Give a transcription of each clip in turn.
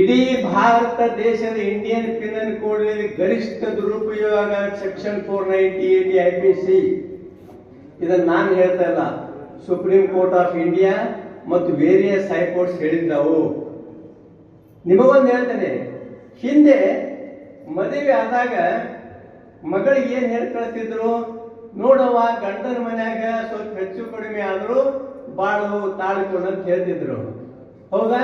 ಇಡೀ ಭಾರತ ದೇಶದ Indian penal ಕೋಡ್ನಲ್ಲಿ ಗರಿಷ್ಠ ದುರುಪಯೋಗ section four ninety eight I P C ಇದನ್ನು ನಾನು ಹೇಳ್ತಾ ಇಲ್ಲ. ಸುಪ್ರೀಂ ಕೋರ್ಟ್ ಆಫ್ ಇಂಡಿಯಾ ಮತ್ತು ವೇರಿಯಸ್ ಹೈಕೋರ್ಟ್ಸ್ ಹೇಳಿದ್ದವು. ನಿಮಗೊಂದು ಹೇಳ್ತೇನೆ. ಹಿಂದೆ ಮದುವೆ ಆದಾಗ ಮಗಳಿಗೆ ಏನು ಹೇಳಿ ಕಳಿಸ್ತಿದ್ರು ನೋಡವ್ವ ಗಂಡನ ಮನ್ಯಾಗ ಸ್ವಲ್ಪ ಹೆಚ್ಚು ಕಡಿಮೆ ಆದರೂ ಬಾಳು ತಾಳ್ಕೊಂಡು ಅಂತ ಹೇಳ್ತಿದ್ರು. ಹೌದಾ?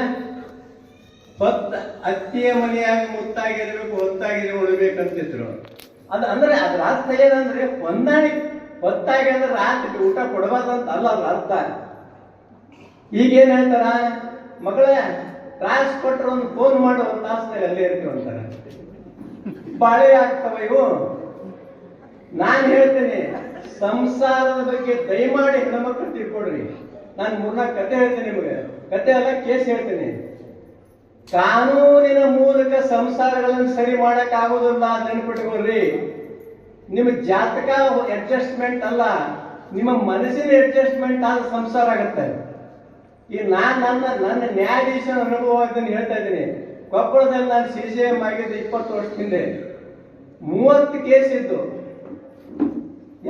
ಹೊತ್ತ ಅತ್ತಿಯ ಮನೆಯಾಗಿ ಮುತ್ತಾಗಿರ್ಬೇಕು ಹೊತ್ತಾಗಿರಿ ಉಳ್ಬೇಕಂತಿದ್ರು. ಅದು, ಅಂದ್ರೆ ಅದ್ರ ಅರ್ಥ ಏನಂದ್ರೆ ಒಂದಾಣಿ ಹೊತ್ತಾಗಿ ಅಂದ್ರೆ ರಾತ್ರಿ ಊಟ ಕೊಡಬಾರ್ದಂತ ಅಲ್ಲ ಅದ್ರ ಅರ್ಥ. ಈಗ ಏನ್ ಹೇಳ್ತಾರ? ಮಗಳೇ ಕ್ಲಾಸ್ ಕೊಟ್ರೆ ಒಂದು ಫೋನ್ ಮಾಡಿ, ಒಂದು ತಾಸ್ನಾಗ ಅಲ್ಲೇ ಇರ್ತೀವಿ ಅಂತಾರೆ. ಬಾಳೆ ಆಗ್ತವ ಇವು? ನಾನು ಹೇಳ್ತೇನೆ, ಸಂಸಾರದ ಬಗ್ಗೆ ದಯಮಾಡಿ ಹೆಣ್ಮಕ್ಳು ತಿಳ್ಕೊಡ್ರಿ ನಾನು ಮೂರ್ನಾಲ್ಕು ಕತೆ ಹೇಳ್ತೇನೆ ನಿಮಗೆ. ಕತೆ ಅಲ್ಲ, ಕೇಸ್ ಹೇಳ್ತೇನೆ. ಕಾನೂನಿನ ಮೂಲಕ ಸಂಸಾರಗಳನ್ನು ಸರಿ ಮಾಡಕ್ ಆಗೋದಿಲ್ಲ ನೆನ್ಪಿಟ್ಕೊಳ್ರಿ ನಿಮ್ಮ ಜಾತಕ ಅಡ್ಜಸ್ಟ್ಮೆಂಟ್ ಅಲ್ಲ, ನಿಮ್ಮ ಮನಸ್ಸಿನ ಅಡ್ಜಸ್ಟ್ಮೆಂಟ್ ಆದ ಸಂಸಾರ ಆಗುತ್ತೆ. ಈ ನಾನು ನನ್ನ ನನ್ನ ನ್ಯಾಯಾಧೀಶನ ಅನುಭವ ಅದನ್ನು ಹೇಳ್ತಾ ಇದ್ದೀನಿ. ಕೊಪ್ಪಳದಲ್ಲಿ ನಾನು ಸಿ ಸಿ ಎಂ ಆಗಿದ್ದು ಇಪ್ಪತ್ತು ವರ್ಷ ಹಿಂದೆ. ಮೂವತ್ತು ಕೇಸ್ ಇದ್ದು.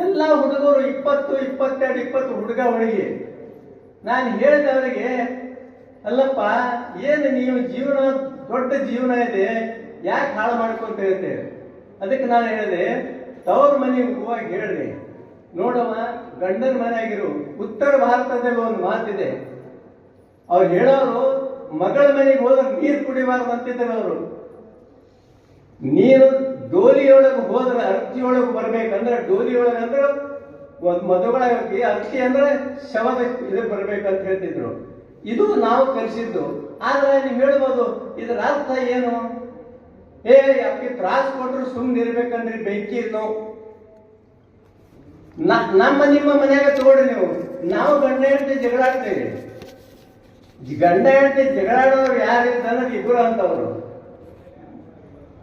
ಎಲ್ಲ ಹುಡುಗರು ಇಪ್ಪತ್ತು, ಇಪ್ಪತ್ತೆರಡು, ಇಪ್ಪತ್ತು ಹುಡುಗ ಹುಡುಗಿ ನಾನು ಹೇಳಿದವರಿಗೆ, ಅಲ್ಲಪ್ಪ, ಏನು ನೀವು ಜೀವನ ದೊಡ್ಡ ಜೀವನ ಇದೆ, ಯಾಕೆ ಹಾಳು ಮಾಡ್ಕೊಂತ ಹೇಳ್ತೇವೆ ಅದಕ್ಕೆ ನಾನು ಹೇಳಿದೆ ತವ್ರ ಮನೆಗೆ ಹೋಗಿ ಹೇಳ್ರಿ ನೋಡವ ಗಂಡನ ಮನೆಯಾಗಿರು, ಉತ್ತರ ಭಾರತದಲ್ಲಿ ಒಂದು ಮಾತಿದೆ. ಅವ್ರು ಹೇಳೋರು, ಮಗಳ ಮನೆಗೆ ಹೋದ್ರೆ ನೀರು ಕುಡಿಬಾರ್ದು ಅಂತಿದ್ದಾರೆ ಅವರು. ನೀರು ಡೋಲಿಯೊಳಗೆ ಹೋದ್ರೆ ಅರ್ಜಿಯೊಳಗೆ ಬರ್ಬೇಕಂದ್ರೆ, ಡೋಲಿಯೊಳಗೆ ಅಂದ್ರೆ ಒಂದು ಮದುವೆಗಳಾಗಿ ಅರ್ಚಿ ಅಂದ್ರೆ ಶವದ ಇದು ಬರ್ಬೇಕಂತ ಹೇಳ್ತಿದ್ರು. ಇದು ನಾವು ಕಲಿಸಿದ್ದು. ಆದ್ರೆ ನೀವು ಹೇಳ್ಬೋದು, ಇದರ ಅರ್ಥ ಏನು? ಏ, ಯಾಕೆ ತ್ರಾಸ್ ಕೊಟ್ರು ಸುಮ್ಮನೆ ಇರ್ಬೇಕಂದ್ರೆ ಬೆಂಕಿ ನ- ನಮ್ಮ ನಿಮ್ಮ ಮನೆಯಾಗ ತಗೊಳ್ರಿ ನೀವು. ನಾವು ಗಂಡ ಹೇಳ್ತಿ ಜಗಳಾಡ್ತೇವೆ ಗಂಡ ಹೆಂಡತಿ ಜಗಳಾಡೋರು ಯಾರು ಇದ್ದಾರೆ ಇಬ್ಬರು ಅಂತವ್ರು.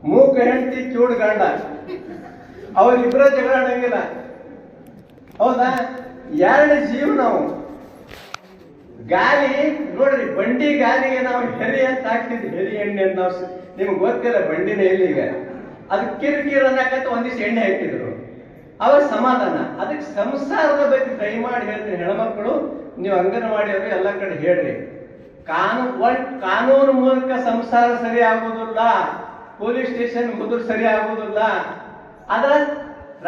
ಮೂಕ ಹೆಂಡತಿ ಚೂಡ್ ಗಂಡ. ಅವರಿಬ್ಬರ ಜಗಳಾಡಂಗಿಲ್ಲ ಹೌದಾ? ಎರಡು ಜೀವ ನಾವು ಗಾಲಿ ನೋಡ್ರಿ, ಬಂಡಿ ಗಾಲಿಗೆ ನಾವು ಹೆರಿ ಅಂತ ಹಾಕ್ತಿದ್ವಿ. ಹೆರಿ ಎಣ್ಣೆ ಅಂತ ನಾವು ನಿಮ್ಗೆ ಗೊತ್ತಿಲ್ಲ, ಬಂಡಿನ ಈಗ ಅದು ಕಿರಿಕಿರಿ ಅನ್ನಕತ್ತ ಒಂದಿಷ್ಟು ಎಣ್ಣೆ ಹಾಕಿದ್ರು. ಅವ್ರ ಸಮಾಧಾನ. ಅದಕ್ಕೆ ಸಂಸಾರದ ಬಗ್ಗೆ ದಯಮಾಡಿ ಹೇಳ್ತೀನಿ ಹೆಣ್ಮಕ್ಳು, ನೀವು ಅಂಗನವಾಡಿಯವರು ಎಲ್ಲ ಕಡೆ ಹೇಳ್ರಿ. ಕಾನೂನು ಕಾನೂನು ಮೂಲಕ ಸಂಸಾರ ಸರಿ ಆಗುವುದಿಲ್ಲ, ಪೊಲೀಸ್ ಸ್ಟೇಷನ್ ಹೋದ್ರು ಸರಿ ಆಗುವುದಿಲ್ಲ. ಅದ್ರ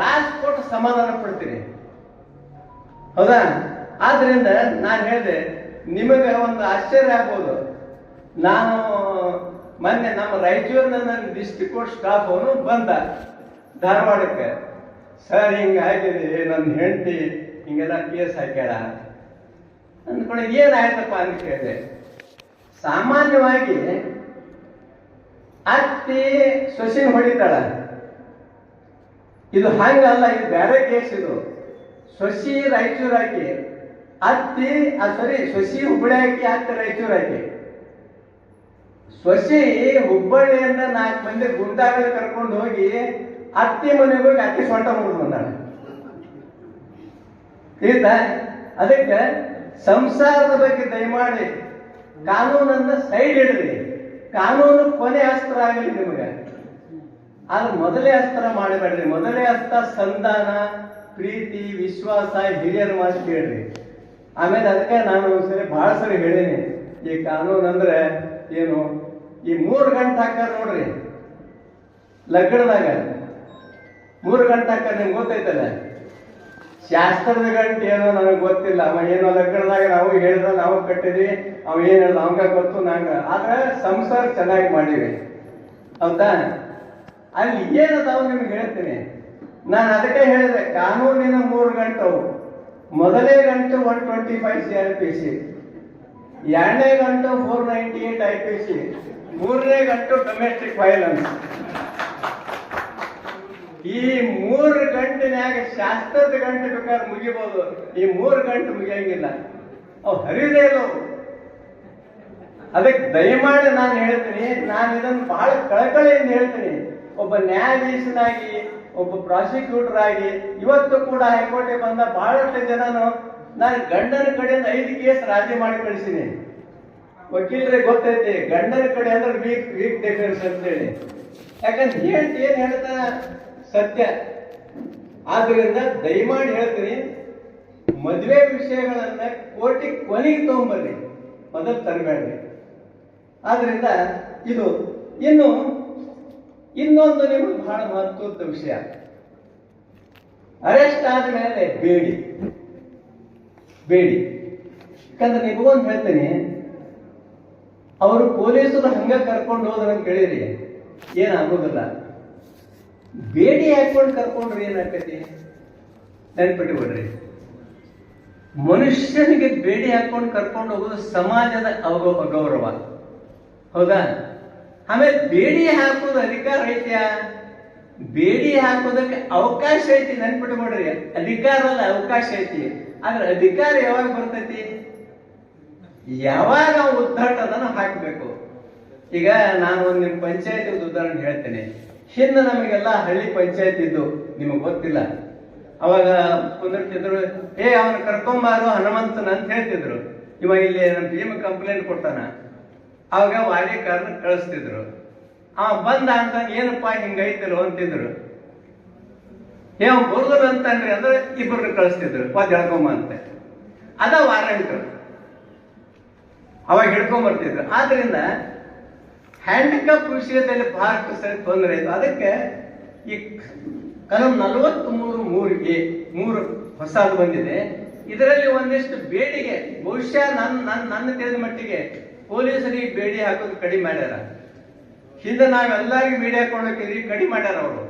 ರಾಜ್ಕೋಟ್ ಸಮಾಧಾನ ಪಡ್ತೀನಿ ಹೌದಾ? ಆದ್ರಿಂದ ನಾನು ಹೇಳಿದೆ, ನಿಮಗೆ ಒಂದು ಆಶ್ಚರ್ಯ ಆಗ್ಬೋದು. ನಾನು ಮೊನ್ನೆ ನಮ್ಮ ರಾಯಚೂರಿನ ಡಿಸ್ಟ್ರಿಕ್ಟ್ ಕೋರ್ಟ್ ಸ್ಟಾಫ್ ಅವನು ಬಂದ ಧಾರವಾಡಕ್ಕೆ. ಸರ್ ಹಿಂಗಾಗಿದೆ ನನ್ನ ಹೆಂಡತಿ, ಹಿಂಗೆಲ್ಲ ಕೇಸ್ ಹಾಕ್ಯಾಳ. ಅಂದ್ಕೊಂಡು, ಏನಾಯ್ತಪ್ಪ? ಅಂತ ಕೇಳಿದೆ. ಸಾಮಾನ್ಯವಾಗಿ ಅತ್ತಿ ಸೊಸಿನ ಹೊಡಿತಾಳ. ಇದು ಹಂಗಲ್ಲ, ಇದು ಬೇರೆ ಕೇಸ್ ಇದು. ಸೊಸಿ ರಾಯಚೂರು ಹಾಕಿ ಅತ್ತಿ ಸಾರಿ ಸೊಸಿ ಹುಬ್ಬಳ್ಳಿ ಹಾಕಿ ಅತ್ತಿ ರಾಯಚೂರು ಹಾಕಿ ಸೊಸಿ ಹುಬ್ಬಳ್ಳಿಯನ್ನ ನಾಲ್ಕು ಮಂದಿ ಗುಂಡಾಗಳು ಕರ್ಕೊಂಡು ಹೋಗಿ ಅತ್ತಿ ಮನೆಗೆ ಹೋಗಿ ಅತ್ತಿ ಸೊಂಟ ಮುಗಿದು ಬಂದಾಳೆ. ತಿಳಿತಾ? ಅದಕ್ಕೆ ಸಂಸಾರದ ಬಗ್ಗೆ ದಯಮಾಡಿ ಕಾನೂನನ್ನ ಸೈಡ್ ಇಡ್ರಿ ಕಾನೂನು ಕೊನೆ ಅಸ್ತ್ರ ಆಗಲಿ ನಿಮಗೆ. ಆದ್ರೆ ಮೊದಲೇ ಅಸ್ತ್ರ ಮಾಡಬೇಡ್ರಿ. ಮೊದಲೇ ಅಸ್ತ್ರ ಸಂಧಾನ ಪ್ರೀತಿ, ವಿಶ್ವಾಸ ಹಿರಿಯರ ಮಾತು ಕೇಳ್ರಿ. ಆಮೇಲೆ ಅದಕ್ಕೆ ನಾನು ಒಂದ್ಸರಿ ಬಹಳ ಸರಿ ಹೇಳೀನಿ. ಈ ಕಾನೂನು ಅಂದ್ರೆ ಏನು? ಈ ಮೂರು ಗಂಟೆ ಹಾಕಾರ ನೋಡ್ರಿ. ಲಗ್ನದಾಗ. ಮೂರು ಗಂಟೆ ಹಾಕ ನಿಮ್ಗೆ ಗೊತ್ತೈತಲ್ಲ? ಶಾಸ್ತ್ರದ ಗಂಟೆ ಏನೋ ನನಗೆ ಗೊತ್ತಿಲ್ಲ. ಅವ ಏನೋ ಲಗ್ನದಾಗ ನಾವು ಹೇಳಿದ ನಾವು ಕಟ್ಟಿದ್ವಿ. ಅವ ಏನು ಹೇಳ್ದ ಅವಂಗ ಗೊತ್ತು, ನಂಗ. ಆದ್ರೆ ಸಂಸಾರ ಚೆನ್ನಾಗಿ ಮಾಡೀವಿ. ಹೌದಾ? ಅಲ್ಲಿ ಏನದಾವ ನಿಮ್ಗೆ ಹೇಳ್ತೀನಿ. ನಾನು ಅದಕ್ಕೆ ಹೇಳಿದೆ, ಕಾನೂನಿನ ಮೂರು ಗಂಟವು. ಮೊದಲೇ ಗಂಟು one twenty five C R P C ಎರಡನೇ ಗಂಟು four ninety eight I P C ಮೂರನೇ ಗಂಟು ಡೊಮೆಸ್ಟಿಕ್ ವೈಲೆನ್ಸ್ ಈ ಮೂರು ಗಂಟಿನ್ಯಾಗ ಶಾಸ್ತ್ರದ ಗಂಟೆ ಬೇಕಾದ್ರೆ ಮುಗಿಬೋದು. ಈ ಮೂರು ಗಂಟೆ ಮುಗಿಯಂಗಿಲ್ಲ. ಅವು ಹರಿದೇ ಇಲ್ಲ ಅದಕ್ಕೆ ದಯಮಾಡಿ ನಾನು ಹೇಳ್ತೀನಿ, ನಾನು ಇದನ್ನು ಬಹಳ ಕಳಕಳಿಯಿಂದ ಹೇಳ್ತೀನಿ. ಒಬ್ಬ ನ್ಯಾಯಾಧೀಶನಾಗಿ ಒಬ್ಬ ಪ್ರಾಸಿಕ್ಯೂಟರ್ ಆಗಿ ಇವತ್ತು ಕೂಡ ಹೈಕೋರ್ಟ್ ಬಂದ ಬಹಳಷ್ಟು ಜನನು ನಾನು ಗಂಡನ ಕಡೆಯಿಂದ ಐದು ಕೇಸ್ ರಾಜಿ ಮಾಡಿ ಕಳಿಸಿನಿ ವಕೀಲರಿಗೆ ಗೊತ್ತೈತಿ, ಗಂಡನ ಕಡೆ ಅಂದ್ರೆ ವೀಕ್ ವೀಕ್ ಡಿಫೆನ್ಸ್ ಅಂತೇಳಿ. ಯಾಕಂದ್ರೆ ಹೇಳ್ತಿ ಏನ್ ಹೇಳ್ತಾನ ಸತ್ಯ. ಆದ್ರಿಂದ ದಯಮಾಡಿ ಹೇಳ್ತೀನಿ, ಮದುವೆ ವಿಷಯಗಳನ್ನ ಕೋರ್ಟಿಗೆ ಕೊನೆಗೆ ತಗೊಂಬರ್ರಿ. ಮೊದಲು ತರಬೇಡ್ರಿ. ಆದ್ರಿಂದ ಇದು, ಇನ್ನು ಇನ್ನೊಂದು ನಿಮಗೆ ಬಹಳ ಮಹತ್ವದ ವಿಷಯ. ಅರೆಸ್ಟ್ ಆದ ಮೇಲೆ ಬೇಡಿ. ಬೇಡಿ. ಯಾಕಂದ್ರೆ ನಿಮಗೊಂದು ಹೇಳ್ತೀನಿ. ಅವರು ಪೊಲೀಸರು ಹಂಗ ಕರ್ಕೊಂಡು ಹೋದ್ರ ಅಂತ ಕೇಳಿರಿ ಏನಾಗೋದಿಲ್ಲ ಬೇಡಿ ಹಾಕೊಂಡು ಕರ್ಕೊಂಡ್ರೆ ಏನಾಗ್ತೈತಿ ನೆನ್ಪಿಟ್ಟುಕೊಡ್ರಿ ಮನುಷ್ಯನಿಗೆ ಬೇಡಿ ಹಾಕೊಂಡು ಕರ್ಕೊಂಡು ಹೋಗೋದು ಸಮಾಜದ ಅಗೌರವ ಹೌದಾ? ಆಮೇಲೆ ಬೇಡಿ ಹಾಕೋದು ಅಧಿಕಾರ ಐತ್ಯಾ ಬೇಡಿ ಹಾಕೋದಕ್ಕೆ ಅವಕಾಶ ಐತಿ ನೆನ್ಪಿಟ್ಕೊಡ್ರಿ ಅಧಿಕಾರ ಅಲ್ಲ, ಅವಕಾಶ ಐತಿ. ಆದ್ರೆ ಅಧಿಕಾರ ಯಾವಾಗ ಬರ್ತೈತಿ? ಯಾವಾಗ ಉದ್ದಾಟ ಅದನ್ನು ಹಾಕಬೇಕು? ಈಗ ನಾನು ಒಂದು ನಿಮ್ಮ ಪಂಚಾಯತಿ ಉದಾಹರಣೆ ಹೇಳ್ತೇನೆ. ಹಿಂದೆ ನಮಗೆಲ್ಲ ಹಳ್ಳಿ ಪಂಚಾಯತ್ ಇದ್ದು, ನಿಮಗೆ ಗೊತ್ತಿಲ್ಲ. ಅವಾಗ ಕುಂದಿರ್ತಿದ್ರು, ಏ, ಅವನು ಕರ್ಕೊಂಬಾರು ಹನುಮಂತನ ಅಂತ ಹೇಳ್ತಿದ್ರು. ಇವಾಗ ಇಲ್ಲಿ ನಮ್ಮ ಟೀಮ್ ಕಂಪ್ಲೇಂಟ್ ಕೊಡ್ತಾನ. ಅವಾಗ ವಾಡಿಕಾರನ ಕಳಿಸ್ತಿದ್ರು. ಆ, ಬಂದ ಅಂತ ಏನಪ್ಪಾ ಹಿಂಗೈತಲ್ಲೋ ಅಂತಿದ್ರು. ಏ ಅವ್ ಅಂತಂದ್ರೆ ಅಂದ್ರೆ ಇಬ್ಬರನ್ನ ಕಳಿಸ್ತಿದ್ರು ಒದ್ ಅಂತ. ಅದ ವಾರಂಟ್. ಅವಾಗ ಹಿಡ್ಕೊಂಡ್ ಬರ್ತಿದ್ರು. ಆದ್ರಿಂದ ಹ್ಯಾಂಡಿಕ್ಯಾಪ್ ವಿಷಯದಲ್ಲಿ ಬಹಳಷ್ಟು ಸರಿ ತೊಂದರೆ ಆಯ್ತು. ಅದಕ್ಕೆ ಈ ಕಲಂ ನಲವತ್ತ್ ಮೂರು ಮೂರಿಗೆ ಮೂರು ಹೊಸದು ಬಂದಿದೆ. ಇದರಲ್ಲಿ ಒಂದಿಷ್ಟು ಬೇಡಿಗೆ ಬಹುಶಃ ನನ್ನ ನನ್ನ ನನ್ನ ತಿಳಿದ ಮಟ್ಟಿಗೆ ಪೊಲೀಸರಿಗೆ ಬೇಡಿ ಹಾಕೋದು ಕಡಿಮೆ ಮಾಡ್ಯಾರ ಹಿಂದೆ ನಾವೆಲ್ಲರಿಗೂ ಮೀಡಿಯಾ ಕೊಡೋಕಿದ್ರಿ ಕಡಿಮೆ ಮಾಡ್ಯಾರ ಅವರು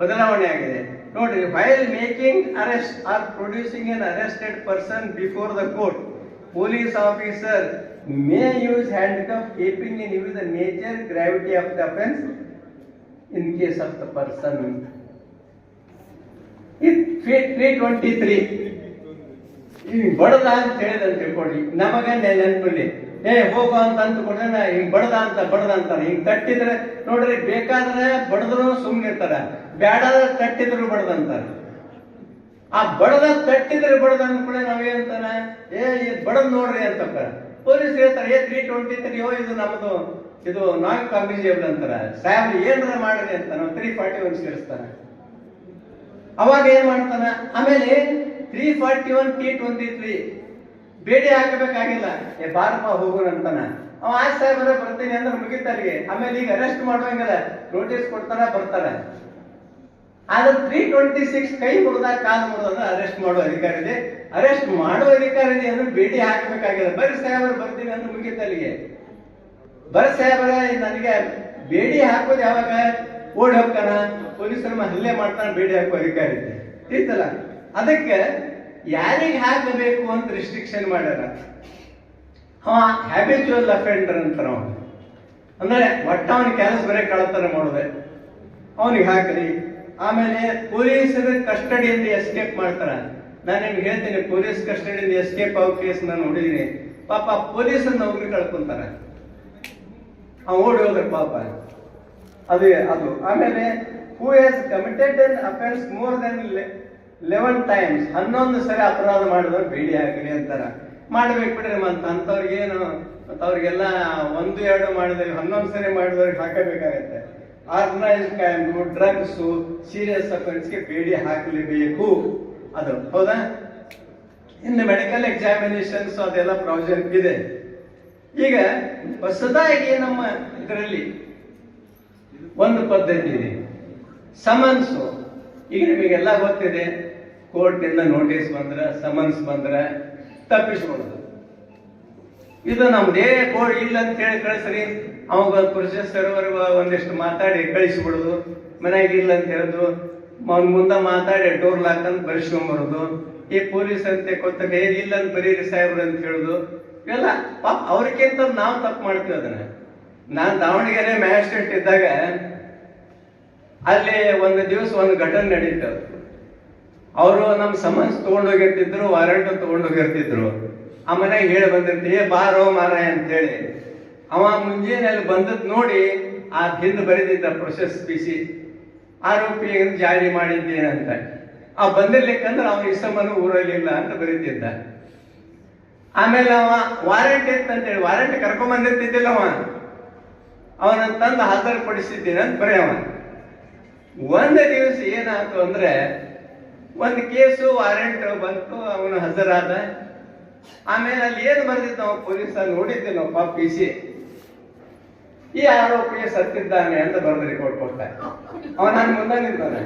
ಬದಲಾವಣೆ ಆಗಿದೆ ನೋಡ್ರಿ while making arrest or producing an arrested person before the court police officer may use handcuff keeping in view the nature gravity of the offense in case of the person three twenty three ಬಡದ ಅಂತ ಹೇಳಿದಂತ ತಿಳ್ಕೊಳ್ಳಿ ನಮಗನ್ನೇ ನೆನಪಲ್ಲಿ ಏ, ಹೋಗು ಅಂತ ಅಂತ ಹಿಂಗ್ ಬಡದ ಅಂತ, ಬಡದ ಅಂತಾನೆ ಹಿಂಗ್ ತಟ್ಟಿದ್ರೆ, ನೋಡ್ರಿ, ಬೇಕಾದ್ರೆ ಬಡದ್ರು ಸುಮ್ಮನೆ ಬೇಡ ತಟ್ಟಿದ್ರು ಬಡದಂತಾರೆ ಆ ಬಡದ ತಟ್ಟಿದ್ರೆ ಬಡದ ಕೂಡ ನಾವೇಂತಾನ ಏ ಬಡದ್ ನೋಡ್ರಿ ಅಂತ ಪೊಲೀಸ್ ಹೇಳ್ತಾರೆ, ಏ ತ್ರೀ ಟ್ವೆಂಟಿ ತ್ರೀ ಓ, ಇದು ನಮ್ದು, ಇದು ನಾನ್ ಕಾಂಗ್ರಿಜೇಬಲ್ ಅಂತಾರ. ಸಾಹೇಬ್ ಏನಾರ ಮಾಡ್ರಿ ಅಂತ ನಾವು ತ್ರೀ ಫಾರ್ಟಿ ಒನ್ ಸೇರಿಸ್ತಾನೆ ಅವಾಗ ಏನ್ ಮಾಡ್ತಾನ? ಆಮೇಲೆ three forty one T twenty three ಬೇಡಿ ಹಾಕಬೇಕಾಗಿಲ್ಲ. ಏ, ಬಾರಪ್ಪ ಹೋಗೋಣ ಅಂತಾನ ಅವ ಆಯ್ತು ಸಾಹೇಬ್ರ ಬರ್ತೀನಿ ಅಂದ್ರೆ ಮುಗಿತಾರಿಗೆ ಆಮೇಲೆ ಈಗ ಅರೆಸ್ಟ್ ಮಾಡುವಂಗಿಲ್ಲ ನೋಟಿಸ್ ಕೊಡ್ತಾರ ಬರ್ತಾರ ಆದ್ರೆ ತ್ರೀ ಟ್ವೆಂಟಿ ಸಿಕ್ಸ್ ಕೈ ಮುರಿದಾಗ ಕಾಲು ಮುರಿದ ಅರೆಸ್ಟ್ ಮಾಡುವ ಅಧಿಕಾರ ಇದೆ. ಅರೆಸ್ಟ್ ಮಾಡುವ ಅಧಿಕಾರ ಇದೆ ಅಂದ್ರೆ ಭೇಟಿ ಹಾಕಬೇಕಾಗಿಲ್ಲ. ಬರ್ರಿ ಸಾಹೇಬ್ರು ಬರ್ತೀನಿ ಅಂದ್ರೆ ಮುಗಿತಲ್ಲಿಗೆ. ಬರೀ ಸಾಹೇಬ್ರ ನನಗೆ ಬೇಡಿ ಹಾಕೋದು ಯಾವಾಗ? ಓಡಿ ಹೋಗ್ತಾನ? ಪೊಲೀಸರು ಹಲ್ಲೆ ಮಾಡ್ತಾನೆ, ಬೇಡಿ ಹಾಕೋ ಅಧಿಕಾರ ಇದೆ. ಇರ್ತಲ್ಲ ಅದಕ್ಕೆ ಯಾರಿಗೆ ಹಾಕಬೇಕು ಅಂತ ರಿಸ್ಟ್ರಿಕ್ಷನ್ ಮಾಡ್ಯಾರ? ಅವ ಹ್ಯಾಬಿಚುವಲ್ ಅಫೆಂಡರ್ ಅಂತಾರ ಅವನು. ಅಂದ್ರೆ ಒಟ್ಟ ಅವನ ಕೆಲಸ ಬರೀ ಕಳತನ ಮಾಡೋದೆ. ಅವನಿಗೆ ಹಾಕ್ರಿ. ಆಮೇಲೆ ಪೊಲೀಸರ ಕಸ್ಟಡಿಯಿಂದ ಎಸ್ಕೇಪ್ ಮಾಡ್ತಾರ. ನಾನು ನಿಮ್ಗೆ ಹೇಳ್ತೀನಿ, ಪೊಲೀಸ್ ಕಸ್ಟಡಿಯಿಂದ ಎಸ್ಕೇಪ್ ಆಗೋ ಕೇಸ್ ನಾನು ನೋಡಿದೀನಿ. ಪಾಪ ಪೊಲೀಸರ ನೌಕರಿ ಕಳ್ಕೊಂತಾರ. ಅವ ಓಡಿ ಹೋದ್ರ ಪಾಪ. ಅದೇ, ಅದು. ಆಮೇಲೆ who has committed offence more than eleven times ಹನ್ನೊಂದು ಸರಿ ಅಪರಾಧ ಮಾಡಿದವ್ರು ಬೇಡಿ ಹಾಕಿರಿ ಅಂತಾರ. ಮಾಡ್ಬೇಕು ಬಿಡ್ರಿ ಮತ್ತ ಅಂಥವ್ರಿಗೇನು ಮತ್ತ ಅವ್ರಿಗೆಲ್ಲ ಒಂದು, ಎರಡು ಮಾಡಿದ್ರೆ ಹನ್ನೊಂದು ಸರಿ ಮಾಡಿದವ್ರಿಗೆ ಹಾಕಬೇಕಾಗತ್ತೆ. ಆರ್ಗನೈಸ್ ಕ್ರೈಮ್ ಡ್ರಗ್ಸ್ ಸೀರಿಯಸ್ ಅಫೆನ್ಸ್ಗೆ ಬೇಡಿ ಹಾಕಲೇಬೇಕು. ಅದು ಹೌದಾ? ಇನ್ನು ಮೆಡಿಕಲ್ ಎಕ್ಸಾಮಿನೇಷನ್ಸ್ ಅದೆಲ್ಲ ಪ್ರಾವಿಷನ್ ಇದೆ. ಈಗ ಹೊಸದಾಗಿ ನಮ್ಮ ಇದರಲ್ಲಿ ಒಂದು ಪದ್ಧತಿ ಇದೆ. ಸಮನ್ಸು ಈಗ ನಿಮಗೆಲ್ಲ ಗೊತ್ತಿದೆ. ಕೋರ್ಟ್ನಿಂದ ನೋಟಿಸ್ ಬಂದ್ರೆ ಸಮನ್ಸ್ ಬಂದ್ರೆ ತಪ್ಪಿಸ್ಕೊಳ್ಳೋದು. ಇದು ನಮ್ದೇ ಕೋರ್ಟ್ ಇಲ್ಲ ಅಂತ ಹೇಳಿ ಕಳಿಸ್ರಿ. ಅವಾಗ ಪ್ರೊಸೆಸರ್ ಒಂದಿಷ್ಟು ಮಾತಾಡಿ ಕಳಿಸ್ಬಿಡೋದು. ಮನೆಯಾಗ ಇಲ್ಲ ಅಂತ ಹೇಳುದು ಅವ್ನ ಮುಂದೆ ಮಾತಾಡಿ ಡೋರ್ ಲಾಕ್ ಅಂತ ಬರೆಸ್ಕೊಂಬರೋದು. ಈ ಪೊಲೀಸ್ ಅಂತ ಕೊತ್ತಾಗ ಇಲ್ಲ ಅಂತ ಬರೀರಿ ಸಾಹೇಬ್ರು ಅಂತ ಹೇಳುದು. ಇವೆಲ್ಲ ಪಾಪ ಅವ್ರಿಗಿಂತ ನಾವು ತಪ್ಪು ಮಾಡ್ತೀವಿ ಅದನ್ನ. ನಾನು ದಾವಣಗೆರೆ ಮ್ಯಾಜಿಸ್ಟ್ರೇಟ್ ಇದ್ದಾಗ ಅಲ್ಲಿ ಒಂದು ದಿವಸ ಒಂದು ಘಟನೆ ನಡೀತು. ಅವರು ನಮ್ಮ ಸಮನ್ಸ್ ತಗೊಂಡೋಗಿರ್ತಿದ್ರು ವಾರಂಟ್ ತಗೊಂಡೋಗಿರ್ತಿದ್ರು. ಆ ಮನೆಗೆ ಹೇಳಿ ಬಂದಿರ್ತೀವಿ ಬಾರೋ ಮಾರಾಯ, ಅಂತೇಳಿ. ಅವ ಮುಂಜಾನೆ ಅಲ್ಲಿ ಬಂದದ್ ನೋಡಿ ಆ ಹಿಂದೆ ಬರೆದಿದ್ದ ಪ್ರೊಸೆಸ್ ಬಿಸಿ ಆರೋಪಿ ಜಾರಿ ಮಾಡಿದ್ದೇನಂತ ಆ ಬಂದಿರ್ಲಿಕ್ಕಂದ್ರೆ ಅವನ ಇಸಮನು ಊರಲ್ಲಿಲ್ಲ ಅಂತ ಬರೀತಿದ್ದ. ಆಮೇಲೆ ಅವ ವಾರಂಟ್ ಇತ್ತಂತೇಳಿ ವಾರಂಟ್ ಕರ್ಕೊಂಡ್ ಬಂದಿರ್ತಿದ್ದಿಲ್ಲ ಅವ. ಅವನ ತಂದು ಹಾಜರುಪಡಿಸಿದ್ದೀನಿ ಅಂತ ಬರೀ ಅವ. ಒಂದು ದಿವಸ ಏನಾಯ್ತು ಅಂದ್ರೆ ಒಂದು ಕೇಸು ವಾರೆಂಟ್ ಬಂತು, ಅವನು ಹಾಜರಾದ. ಆಮೇಲೆ ಅಲ್ಲಿ ಏನು ಬರ್ದಿತ್ತು ನಾವು ಪೊಲೀಸ ನೋಡಿದ್ದೆ ನಾವು ಪಾಪ ಪಿ ಸಿ ಈ ಆರೋಪಿ ಸತ್ತಿದ್ದಾನೆ ಅಂತ ಬರೆದು ರಿಪೋರ್ಟ್ ಕೊಡ್ತಾರೆ ಅವನ ಮುಂದೆ ನಿಂತಾನೆ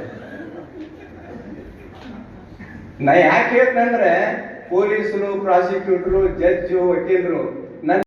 ನಾ ಯಾಕೆ ಹೇಳ್ತಂದ್ರೆ ಪೊಲೀಸರು, ಪ್ರಾಸಿಕ್ಯೂಟರು, ಜಡ್ಜು, ವಕೀಲರು